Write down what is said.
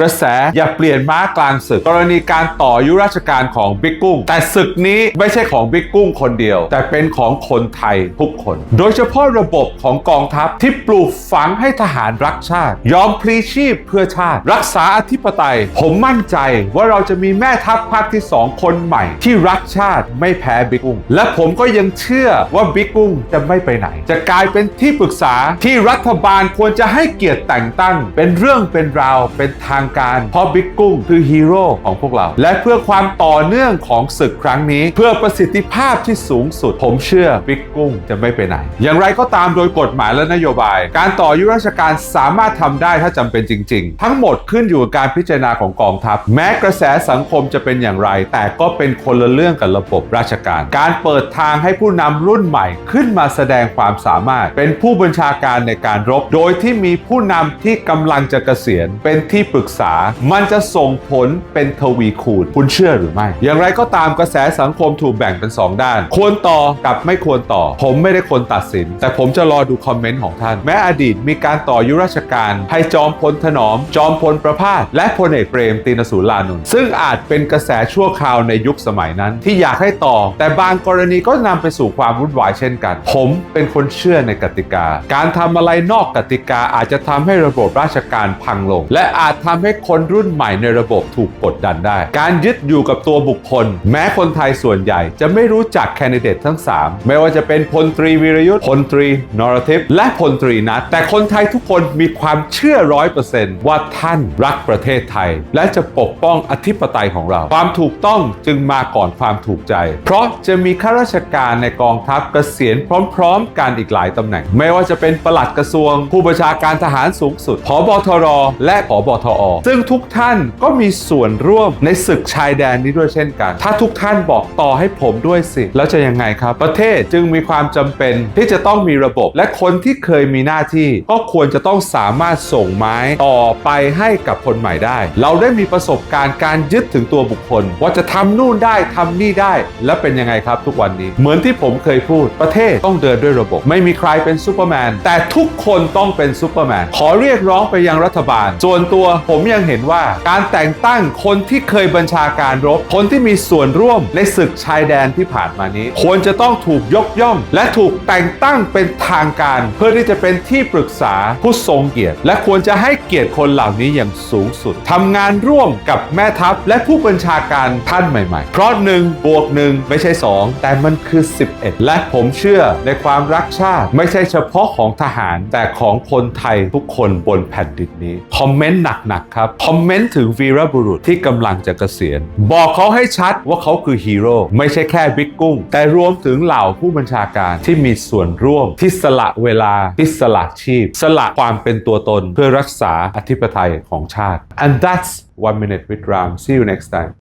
กระแสอย่าเปลี่ยนม้ากลางศึก กรณีการต่อยุราชการของบิ๊กกุ้ง แต่ศึกนี้ไม่ใช่ของบิ๊กกุ้งคนเดียว แต่เป็นของคนไทยทุกคน โดยเฉพาะระบบของกองทัพที่ปลูกฝังให้ทหารรักชาติ ยอมพลีชีพเพื่อชาติ รักษาอธิปไตย ผมมั่นใจว่าเราจะมีแม่ทัพภาคที่สองคนใหม่ ที่รักชาติไม่แพ้บิ๊กกุ้งและผมก็ยังเชื่อว่าบิ๊กกุ้งจะไม่ไปไหน จะกลายเป็นที่ปรึกษาที่รัฐบาลควรจะให้เกียรติแต่งตั้ง เป็นเรื่องเป็นราวเป็นทางการ เพราะบิ๊กกุ้งคือฮีโร่ของพวกเรา และเพื่อความต่อเนื่องของศึกครั้งนี้ เพื่อประสิทธิภาพที่สูงสุด ผมเชื่อบิ๊กกุ้งจะไม่ไปไหน อย่างไรก็ตามโดยกฎหมายและนโยบาย การต่ออายุราชการสามารถทำได้ถ้าจำเป็นจริง ๆ ทั้งหมดขึ้นอยู่กับการพิจารณาของกองทัพ แม้กระแสสังคมจะเป็นอย่างไร แต่ก็เป็นคนละเรื่องกับระบบราชการ การเปิดทางให้ผู้นำรุ่นใหม่ขึ้นมาแสดงความสามารถ เป็นผู้บัญชาการในการรบ โดยที่มีผู้นำที่กำลังจะเกษียณเป็นที่ปรึกษามันจะส่งผลเป็นทวีคูณ คุณเชื่อหรือไม่ อย่างไรก็ตามกระแสสังคมถูกแบ่งเป็น 2 ด้าน ควรต่อกับไม่ควรต่อ ผมไม่ได้คนตัดสิน แต่ผมจะรอดูคอมเมนต์ของท่าน แม้อดีตมีการต่อยุราชการ ให้จอมพลถนอม จอมพลประพาส และพลเอกเปรมตินสูรานนท์ซึ่งอาจเป็นกระแสชั่วคราวในยุคสมัยนั้น ที่อยากให้ต่อ แต่บางกรณีก็นำไปสู่ความวุ่นวายเช่นกัน ผมเป็นคนเชื่อในกติกา การทำอะไรนอกกติกาอาจจะทำให้ระบบราชการพังลง และอาจทำให้คนรุ่นใหม่ในระบบถูกกดดันได้ การยึดอยู่กับตัวบุคคล แม้คนไทยส่วนใหญ่จะไม่รู้จักแคนดิเดตทั้ง 3 ไม่ว่าจะเป็นพลตรีวีรยุทธ์พลตรีนรทิพย์และพลตรีนัทแต่คนไทยทุกคนมีความเชื่อร้อยเปอร์เซนต์ว่าท่านรักประเทศไทย และจะปกป้องอธิปไตยของเรา ความถูกต้องจึงมาก่อนความถูกใจ เพราะจะมีข้าราชการในกองทัพเกษียณพร้อม ๆ กันอีกหลายตำแหน่ง ไม่ว่าจะเป็นปลัดกระทรวง ผู้บัญชาการทหารสูงสุดผบทรและผบทอซึ่งทุกท่านก็มีส่วนร่วมในศึกชายแดนนี้ด้วยเช่นกัน ถ้าทุกท่านบอกต่อให้ผมด้วยสิ แล้วจะยังไงครับ ประเทศจึงมีความจำเป็นที่จะต้องมีระบบ และคนที่เคยมีหน้าที่ ก็ควรจะต้องสามารถส่งไม้ต่อไปให้กับคนใหม่ได้ เราได้มีประสบการณ์การยึดถึงตัวบุคคล ว่าจะทำนู่นได้ทำนี่ได้ แล้วเป็นยังไงครับ ทุกวันนี้ เหมือนที่ผมเคยพูดประเทศต้องเดินด้วยระบบ ไม่มีใครเป็นซูเปอร์แมนแต่ทุกคนต้องเป็นซูเปอร์แมนขอเรียกร้องไปยังรัฐบาล ส่วนตัวผมมยังเห็นว่าการแต่งตั้งคนที่เคยบัญชาการรบ คนที่มีส่วนร่วมในศึกชายแดนที่ผ่านมานี้ ควรจะต้องถูกยกย่อง และถูกแต่งตั้งเป็นทางการ เพื่อที่จะเป็นที่ปรึกษาผู้ทรงเกียรติ และควรจะให้เกียรติคนเหล่านี้อย่างสูงสุดทำงานร่วมกับแม่ทัพและผู้บัญชาการท่านใหม่ๆ เพราะหนึ่งบวกหนึ่งไม่ใช่ 2 แต่มันคือ 11 และผมเชื่อในความรักชาติ ไม่ใช่เฉพาะของทหารแต่ของคนไทยทุกคนบนแผ่นดินนี้ คอมเมนต์หนักๆครับ คอมเมนต์ถึงวีรบุรุษที่กำลังจะเกษียณ บอกเขาให้ชัดว่าเขาคือฮีโร่ไม่ใช่แค่บิ๊กกุ้ง แต่รวมถึงเหล่าผู้บัญชาการที่มีส่วนร่วมที่สละเวลาที่สละชีพ สละความเป็นตัวตนเพื่อรักษาอธิปไตยของชาติ and that's one minute with Ram see you next time